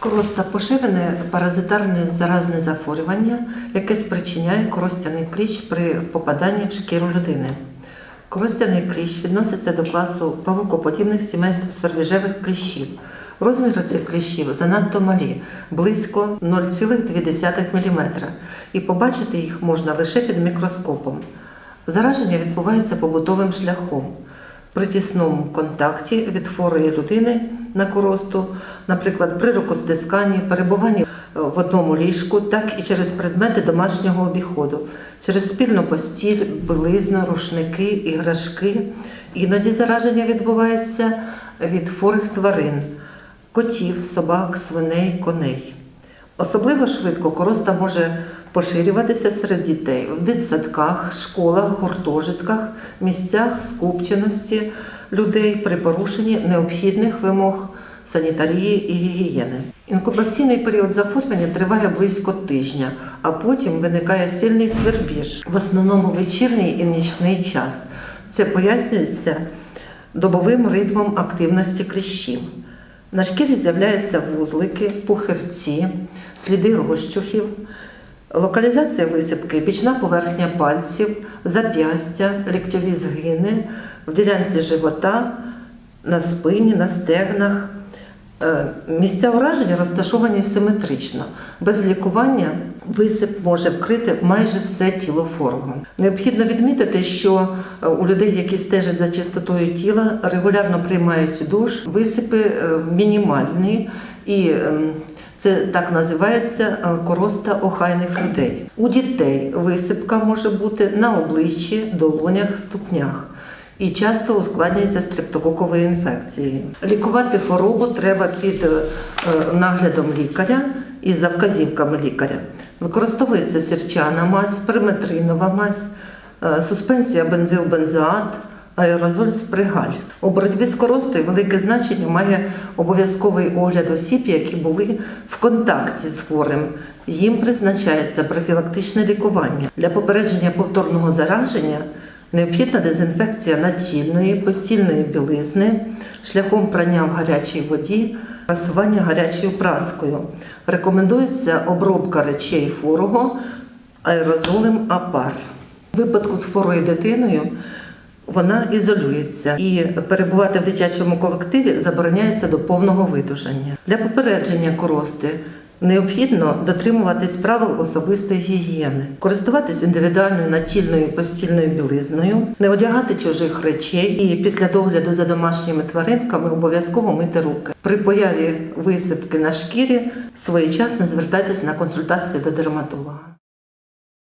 Короста поширене паразитарне заразне захворювання, яке спричиняє коростяний кліщ при попаданні в шкіру людини. Коростяний кліщ відноситься до класу павукоподібних сімейств свербіжевих кліщів. Розміри цих кліщів занадто малі, близько 0,2 мм, і побачити їх можна лише під мікроскопом. Зараження відбувається побутовим шляхом. При тісному контакті від хворої людини на коросту, наприклад, при рукостисканні, перебуванні в одному ліжку, так і через предмети домашнього обіходу, через спільну постіль, білизну, рушники, іграшки. Іноді зараження відбувається від хворих тварин, котів, собак, свиней, коней. Особливо швидко короста може поширюватися серед дітей в дитсадках, школах, гуртожитках, місцях скупченості людей при порушенні необхідних вимог санітарії і гігієни. Інкубаційний період захворювання триває близько тижня, а потім виникає сильний свербіж, в основному вечірній і нічний час. Це пояснюється добовим ритмом активності кліщів. На шкірі з'являються вузлики, пухирці, сліди розчухів, локалізація висипки, бічна поверхня пальців, зап'ястя, ліктьові згини, в ділянці живота, на спині, на стегнах. Е, Місця ураження розташовані симетрично. Без лікування висип може вкрити майже все тіло форумом. Необхідно відмітити, що е, у людей, які стежать за чистотою тіла, регулярно приймають душ, висипи е, мінімальні і ем, це так називається короста охайних людей. У дітей висипка може бути на обличчі, долонях, ступнях і часто ускладнюється стрептококовою інфекцією. Лікувати хворобу треба під е, наглядом лікаря і за вказівками лікаря. Використовується сірчана мазь, периметринова мазь, е, суспенсія бензилбензоат, аерозоль спригаль. У боротьбі з коростою велике значення має обов'язковий огляд осіб, які були в контакті з хворим. Їм призначається профілактичне лікування. Для попередження повторного зараження необхідна дезінфекція натільної, постільної білизни шляхом прання в гарячій воді, прасування гарячою праскою. Рекомендується обробка речей хворого аерозолем апар. У випадку з хворою дитиною вона ізолюється і перебувати в дитячому колективі забороняється до повного видужання. Для попередження корости необхідно дотримуватись правил особистої гігієни, користуватись індивідуальною начільною постільною білизною, не одягати чужих речей і після догляду за домашніми тваринками обов'язково мити руки. При появі висипки на шкірі своєчасно звертайтесь на консультацію до дерматолога.